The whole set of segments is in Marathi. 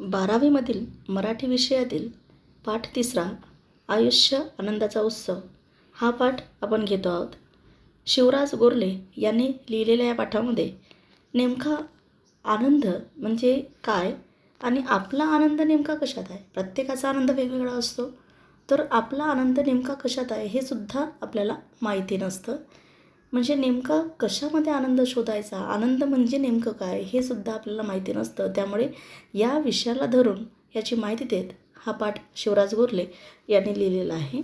बारावीमधील मराठी विषयातील पाठ तिसरा आयुष्य आनंदाचा उत्सव. हा पाठ आपण घेतो आहोत. शिवराज गोरले यांनी लिहिलेल्या या पाठामध्ये नेमका आनंद म्हणजे काय आणि आपला आनंद नेमका कशात आहे? प्रत्येकाचा आनंद वेगवेगळा असतो. तर आपला आनंद नेमका कशात आहे हे सुद्धा आपल्याला माहिती नसतं. म्हणजे नेमका कशामध्ये आनंद शोधायचा? आनंद म्हणजे नेमकं काय? हे सुद्धा आपल्याला माहिती नसतं. त्यामुळे या विषयाला धरून याची माहिती देत हा पाठ शिवराज गोरले यांनी लिहिलेला आहे.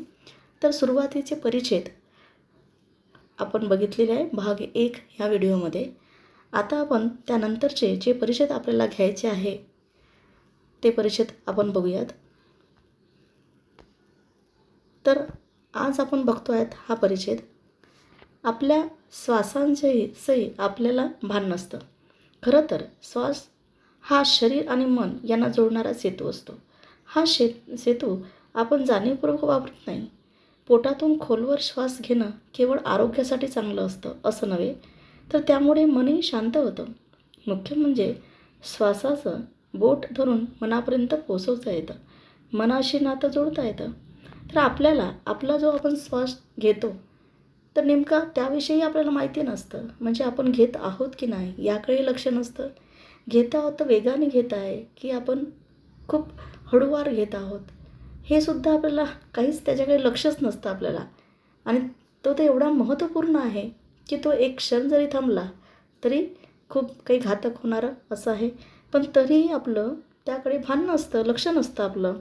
तर सुरुवातीचे परिच्छेद आपण बघितलेले आहे भाग एक ह्या व्हिडिओमध्ये. आता आपण त्यानंतरचे जे परिच्छेद आपल्याला घ्यायचे आहे ते परिच्छेद आपण बघूयात. तर आज आपण बघतो आहेत हा परिच्छेद. आपल्या श्वासांचेही सही आपल्याला भान नसतं. खरं तर श्वास हा शरीर आणि मन यांना जोडणारा सेतू असतो. हा शे सेतू आपण जाणीवपूर्वक वापरत नाही. पोटातून खोलवर श्वास घेणं केवळ आरोग्यासाठी चांगलं असतं असं नव्हे तर त्यामुळे मनही शांत होतं. मुख्य म्हणजे श्वासाचं बोट धरून मनापर्यंत पोचवता येतं. मनाशी नातं जोडता येतं. तर आपल्याला आपला जो आपण श्वास घेतो तर नेमका त्याविषयी आपल्याला माहिती नसतं. म्हणजे आपण घेत आहोत की नाही याकडे लक्ष नसतं. घेत आहोत तर वेगाने घेत आहे की आपण खूप हळूवार घेत आहोत. हे सुद्धा आपल्याला काहीच त्याच्याकडे लक्षच नसतं आपल्याला. आणि तो तर एवढा महत्त्वपूर्ण आहे की तो एक क्षण जरी थांबला तरी खूप काही घातक होणारं असं आहे. पण तरीही आपलं त्याकडे भान नसतं लक्ष नसतं आपलं.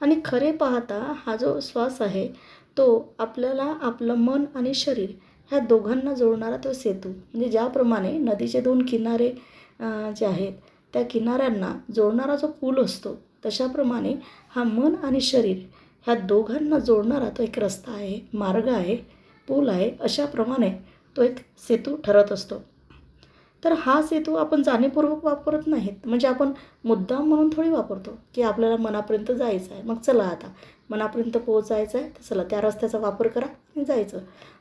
आणि खरे पाहता हा जो श्वास आहे तो आपल्याला आपलं मन आणि शरीर ह्या दोघांना जोडणारा तो सेतू. म्हणजे ज्याप्रमाणे नदीचे दोन किनारे जे आहेत त्या किनाऱ्यांना जोडणारा जो पूल असतो तशाप्रमाणे हा मन आणि शरीर ह्या दोघांना जोडणारा तो एक रस्ता आहे मार्ग आहे पूल आहे अशाप्रमाणे तो एक सेतू ठरत असतो. तर हा सेतू आपण जाणीवपूर्वक वापरत नाहीत. म्हणजे आपण मुद्दाम म्हणून थोडी वापरतो की आपल्याला मनापर्यंत जायचं आहे. मग चला आता मनापर्यंत पोहोचायचं आहे तर चला त्या रस्त्याचा वापर करा आणि जायचं.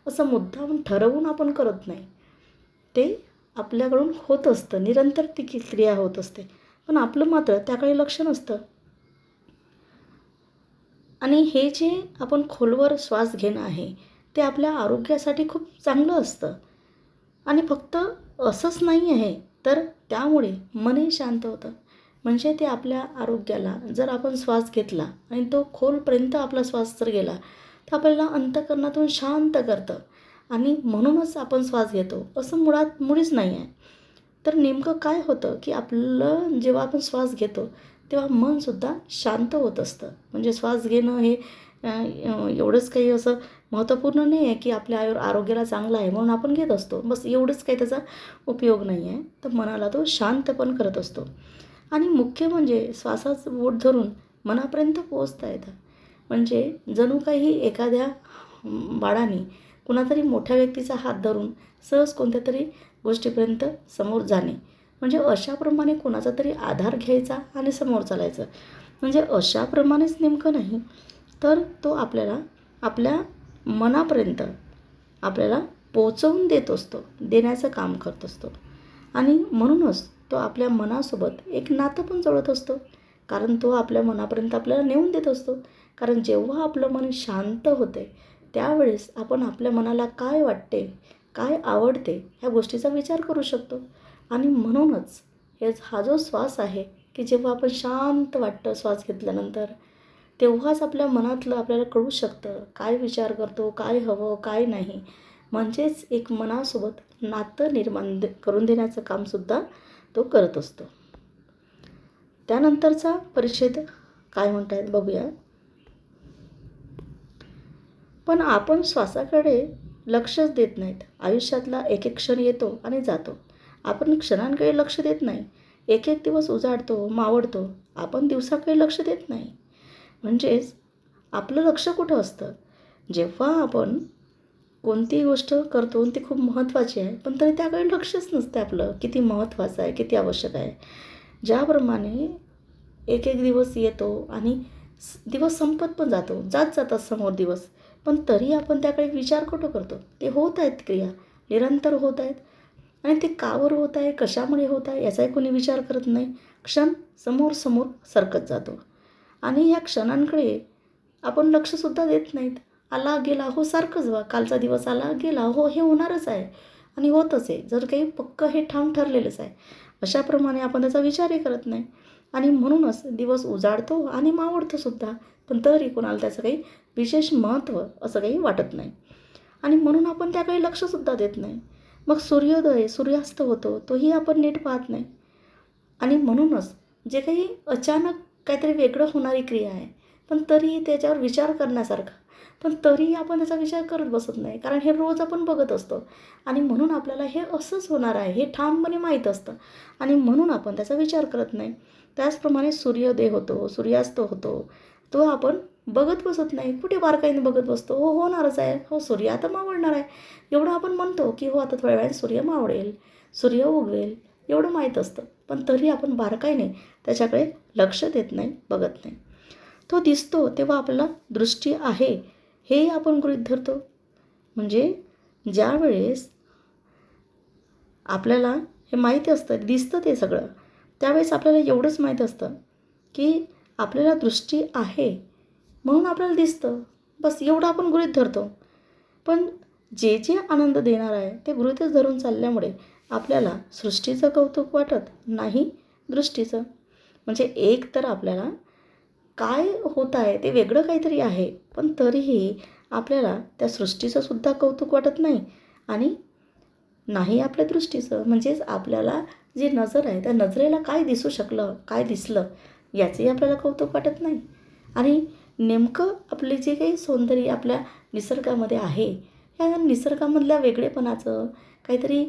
असं मुद्दाम ठरवून आपण करत नाही. ते आपल्याकडून होत असतं. निरंतर ती क्रिया होत असते. पण आपलं मात्र त्याकडे लक्ष नसतं. आणि हे जे आपण खोलवर श्वास घेणं आहे ते आपल्या आरोग्यासाठी खूप चांगलं असतं. आणि फक्त असंच नाही आहे तर त्यामुळे मनही शांत होतं. म्हणजे ते आपल्या आरोग्याला जर आपण श्वास घेतला आणि तो खोलपर्यंत आपला श्वास जर गेला तर आपल्याला अंतकरणातून शांत करतं. आणि म्हणूनच आपण श्वास घेतो असं मुळात मुळीच नाही आहे तर नेमकं काय होतं की आपलं जेव्हा आपण श्वास घेतो तेव्हा मनसुद्धा शांत होत असतं. म्हणजे श्वास घेणं हे एवढंच काही असं महत्त्वपूर्ण नाही आहे की आपल्या आयो आरोग्याला चांगलं आहे म्हणून आपण घेत असतो. बस एवढंच काही त्याचा उपयोग नाही आहे तर मनाला तो शांत पण करत असतो. आणि मुख्य म्हणजे श्वासाचं बोट धरून मनापर्यंत पोचता येतं. म्हणजे जणू काही एखाद्या बाळाने कुणातरी मोठ्या व्यक्तीचा हात धरून सहज कोणत्या तरी गोष्टीपर्यंत समोर जाणे. म्हणजे अशाप्रमाणे कोणाचा तरी आधार घ्यायचा आणि समोर चालायचं. म्हणजे अशाप्रमाणेच नेमकं नाही तर तो आपल्याला आपल्या मनापर्यंत आपल्याला पोचवून देत असतो देण्याचं काम करत असतो. आणि म्हणूनच तो आपल्या मनासोबत एक नातं पण जोडत असतो. कारण तो आपल्या मनापर्यंत आपल्याला नेऊन देत असतो. कारण जेव्हा आपलं मन शांत होते त्यावेळेस आपण आपल्या मनाला काय वाटते काय आवडते ह्या गोष्टीचा विचार करू शकतो. आणि म्हणूनच हे हा जो श्वास आहे की जेव्हा आपण शांत वाटतं श्वास घेतल्यानंतर तेव्हाच आपल्या मनातलं आपल्याला कळू शकतं काय विचार करतो काय हवं काय नाही. म्हणजेच एक मनासोबत नातं निर्माण करून देण्याचं कामसुद्धा तो करत असतो. त्यानंतरचा परिच्छेद काय म्हणत बघूया. पण आपण श्वासाकडे लक्षच देत नाहीत. आयुष्यातला एक एक क्षण येतो आणि जातो. आपण क्षणांकडे लक्ष देत नाही. एक एक दिवस उजाडतो मावळतो आपण दिवसाकडे लक्ष देत नाही. म्हणजेच आपलं लक्ष कुठं असतं? जेव्हा आपण कोणतीही गोष्ट करतो ती खूप महत्त्वाची आहे. पण तरी त्याकडे लक्षच नसतं आपलं. किती महत्त्वाचं आहे किती आवश्यक आहे. ज्याप्रमाणे एक एक दिवस येतो आणि दिवस संपत पण जातो. जात जातात समोर दिवस. पण तरी आपण त्याकडे विचार कुठं करतो? ते होत आहेत क्रिया. निरंतर होत आहेत. आणि ते कावर होत आहे कशामुळे होत आहे याचाही कोणी विचार करत नाही. क्षण समोर समोर सरकत जातो. आणि ह्या क्षणांकडे आपण लक्षसुद्धा देत नाहीत. आला गेला हो सारखंच वा कालचा दिवस आला गेला हो हे होणारच आहे. आणि होतच आहे. जर काही पक्क हे ठाम ठरलेलंच आहे. अशाप्रमाणे आपण त्याचा विचारही करत नाही. आणि म्हणूनच दिवस उजाडतो आणि मावडतोसुद्धा पण तरी कोणाला त्याचं काही विशेष महत्त्व असं काही वाटत नाही. आणि म्हणून आपण त्याकडे लक्षसुद्धा देत नाही. मग सूर्योदय सूर्यास्त होतो तोही आपण नीट पाहत नाही. आणि म्हणूनच जे काही अचानक काहीतरी वेगळं होणारी क्रिया आहे. पण तरीही त्याच्यावर विचार करण्यासारखा. पण तरीही आपण त्याचा विचार करत बसत नाही. कारण हे रोज आपण बघत असतो. आणि म्हणून आपल्याला हे असंच होणार आहे. हे ठामपणे माहीत असतं. आणि म्हणून आपण त्याचा विचार करत नाही. त्याचप्रमाणे सूर्योदय होतो सूर्यास्त होतो. तो आपण बघत बसत नाही. कुठे बारकाईने बघत बसतो? हो होणारच आहे. हो सूर्य आता मावळणार आहे. एवढं आपण म्हणतो की हो आता थोड्या वेळाने सूर्य मावळेल. सूर्य उगवेल. एवढं माहीत असतं. पण तरी आपण बारकाईने त्याच्याकडे लक्ष देत नाही बघत नाही. तो दिसतो तेव्हा आपल्याला दृष्टी आहे. हेही आपण गृहीत धरतो. म्हणजे ज्या वेळेस आपल्याला हे माहिती असतं दिसतं ते सगळं त्यावेळेस आपल्याला एवढंच माहीत असतं की आपल्याला दृष्टी आहे म्हणून आपल्याला दिसतं. बस एवढं आपण गृहित धरतो. पण जे जे आनंद देणार आहे ते गृहितच धरून चालल्यामुळे आपल्याला सृष्टीचं कौतुक वाटत नाही दृष्टीचं. म्हणजे एक तर आपल्याला काय होत आहे ते वेगळं काहीतरी आहे. पण तरीही आपल्याला त्या सृष्टीचं सुद्धा कौतुक वाटत नाही आणि नाही आपल्या दृष्टीचं. म्हणजेच आपल्याला जी नजर आहे त्या नजरेला काय दिसू शकलं काय दिसलं याचंही आपल्याला कौतुक वाटत नाही. आणि नेमकं आपले जे काही सौंदर्य आपल्या निसर्गामध्ये आहे ह्या निसर्गामधल्या वेगळेपणाचं काहीतरी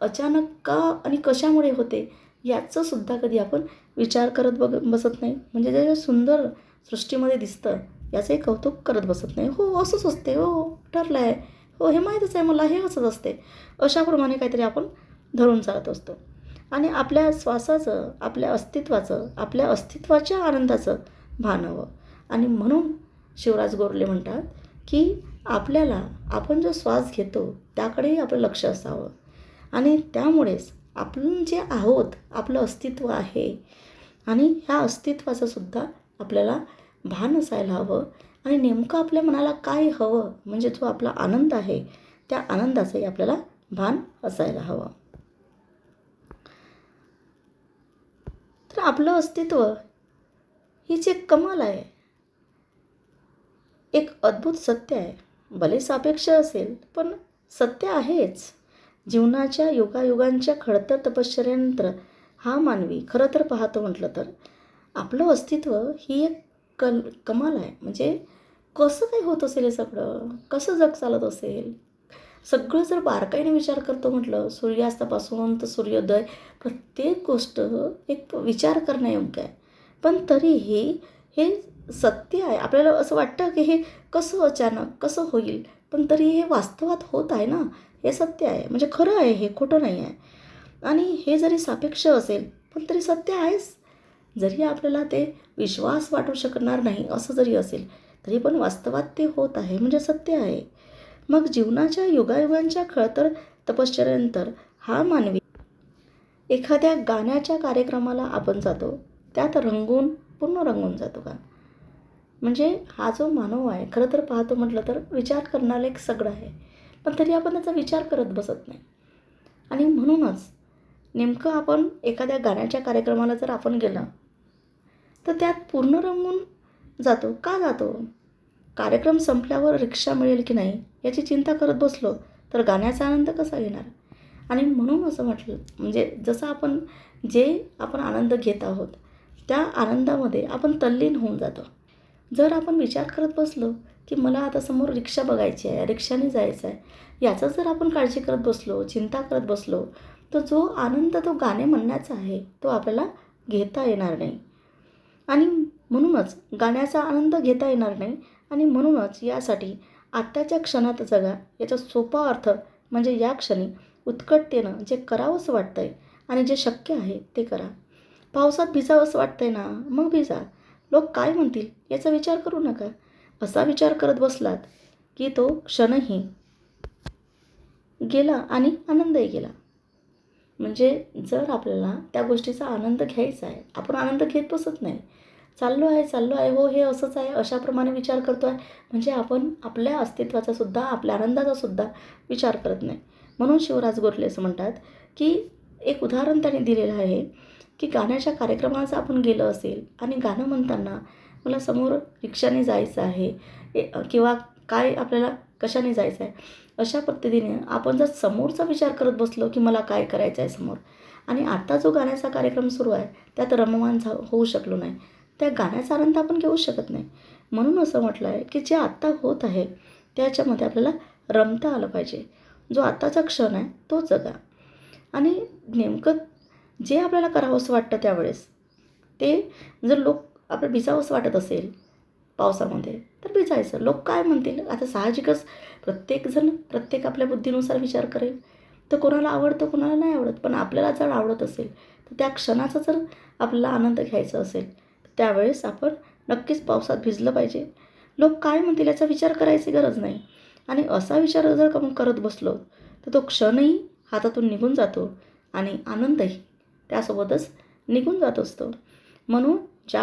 अचानक का आणि कशामुळे होते याचंसुद्धा कधी आपण विचार करत बघ बसत नाही. म्हणजे जे सुंदर सृष्टीमध्ये दिसतं याचंही कौतुक करत बसत नाही. हो असंच असते. हो ठरलं आहे हो हे माहीतच आहे. मला हे असंच असते. अशाप्रमाणे काहीतरी आपण धरून चालत असतो. आणि आपल्या श्वासाचं आपल्या अस्तित्वाचं आपल्या अस्तित्वाच्या आनंदाचं भान हवं आणि म्हणून शिवराज गोरले म्हणतात की आपल्याला आपण जो श्वास घेतो त्याकडेही आपलं लक्ष असावं. आणि त्यामुळेच आपण जे आहोत आपलं अस्तित्व आहे. आणि ह्या अस्तित्वाचं सुद्धा आपल्याला भान असायला हवं. आणि नेमकं आपल्या मनाला काय हवं म्हणजे जो आपला आनंद आहे त्या आनंदाचंही आपल्याला भान असायला हवं. तर आपलं अस्तित्व हीच एक कमाल आहे एक अद्भुत सत्य आहे. भले सापेक्ष असेल पण सत्य आहेच. जीवनाच्या युगायुगांच्या खडतर तपश्चर्यानंतर हा मानवी खरं तर पाहतो म्हटलं तर. आपलं अस्तित्व ही एक कल कमाल आहे. म्हणजे कसं काय होत असेल हे सगळं? कसं जग चालत असेल? सगळं जर बारकाईने विचार करतो म्हटलं सूर्यास्तापासून तर सूर्योदय प्रत्येक गोष्ट एक विचार करण्यायोग्य आहे. पण तरीही हे सत्य आहे. आपल्याला असं वाटतं की हे कसं अचानक कसं होईल? पण तरी हे वास्तवात होत आहे ना? हे सत्य आहे. म्हणजे खरं आहे हे खोटं नाही आहे. आणि हे जरी सापेक्ष असेल पण तरी सत्य आहेच. जरी आपल्याला ते विश्वास वाटू शकणार नाही असं जरी असेल तरी पण वास्तवात ते होत आहे. म्हणजे सत्य आहे. मग जीवनाच्या युगायुगांच्या खळतर तपश्चर्यानंतर हा मानवी एखाद्या गाण्याच्या कार्यक्रमाला आपण जातो त्यात रंगून पूर्ण रंगून जातो का? म्हणजे हा जो मानव आहे खरं तर पाहतो म्हटलं तर विचार करणारं एक सगळं आहे. पण तरी आपण त्याचा विचार करत बसत नाही. आणि म्हणूनच नेमकं आपण एखाद्या गाण्याच्या कार्यक्रमाला जर आपण गेलं तर त्यात पूर्ण रंगून जातो. का जातो? कार्यक्रम संपल्यावर रिक्षा मिळेल की नाही याची चिंता करत बसलो तर गाण्याचा आनंद कसा घेणार? आणि म्हणून असं म्हटलं म्हणजे जसं आपण जे आपण आनंद घेत आहोत त्या आनंदामध्ये आपण तल्लीन होऊन जातो. जर आपण विचार करत बसलो की मला आता समोर रिक्षा बघायची आहे रिक्षाने जायचं आहे. याचं जर आपण काळजी करत बसलो चिंता करत बसलो तर जो आनंद तो गाणे म्हणण्याचा आहे तो आपल्याला घेता येणार नाही. आणि म्हणूनच गाण्याचा आनंद घेता येणार नाही आणि म्हणूनच यासाठी आत्ताच्या क्षणात जगा याचा सोपा अर्थ म्हणजे या क्षणी उत्कटतेनं जे करावंसं वाटतं आहे आणि जे शक्य आहे ते करा. पावसात भिजावंसं वाटतं आहे ना? मग भिजा. लोक काय म्हणतील याचा विचार करू नका. असा विचार करत बसलात की तो क्षणही गेला आणि आनंदही गेला. म्हणजे जर आपल्याला त्या गोष्टीचा आनंद घ्यायचा आहे आपण आनंद घेत बसत नाही. चाललो आहे चाललो आहे हो हे असंच आहे अशाप्रमाणे विचार करतो आहे म्हणजे आपण आपल्या अस्तित्वाचा सुद्धा आपल्या आनंदाचा सुद्धा विचार करत नाही. म्हणून शिवराज गोखले असं म्हणतात की एक उदाहरण त्यांनी दिलेलं आहे की गाण्याच्या कार्यक्रमाचं आपण गेलं असेल आणि गाणं म्हणताना मला समोर रिक्षाने जायचं आहे. ए किंवा काय आपल्याला कशाने जायचं आहे? अशा पद्धतीने आपण जर समोरचा विचार करत बसलो की मला काय करायचं आहे समोर? आणि आता जो गाण्याचा कार्यक्रम सुरू आहे त्यात रममान झा होऊ शकलो नाही. त्या गाण्याचा आनंद आपण घेऊ शकत नाही. म्हणून असं म्हटलं आहे की जे आत्ता होत आहे त्याच्यामध्ये आपल्याला रमता आलं पाहिजे. जो आत्ताचा क्षण आहे तो जगा. आणि नेमकं जे आपल्याला करावंसं वाटतं त्यावेळेस ते जर लोक आपलं भिजावंच वाटत असेल पावसामध्ये तर भिजायचं. लोक काय म्हणतील? आता साहजिकच प्रत्येकजण प्रत्येक आपल्या बुद्धीनुसार विचार करेल. तर कोणाला आवडतं कोणाला नाही आवडत. पण आपल्याला जर आवडत असेल तर त्या क्षणाचा जर आपल्याला आनंद घ्यायचा असेल तर त्यावेळेस आपण नक्कीच पावसात भिजलं पाहिजे. लोक काय म्हणतील याचा विचार करायची गरज नाही. आणि असा विचार जर का मग करत बसलो तर तो क्षणही हातातून निघून जातो आणि आनंदही त्यासोबतच निघून जात असतो. म्हणून ज्या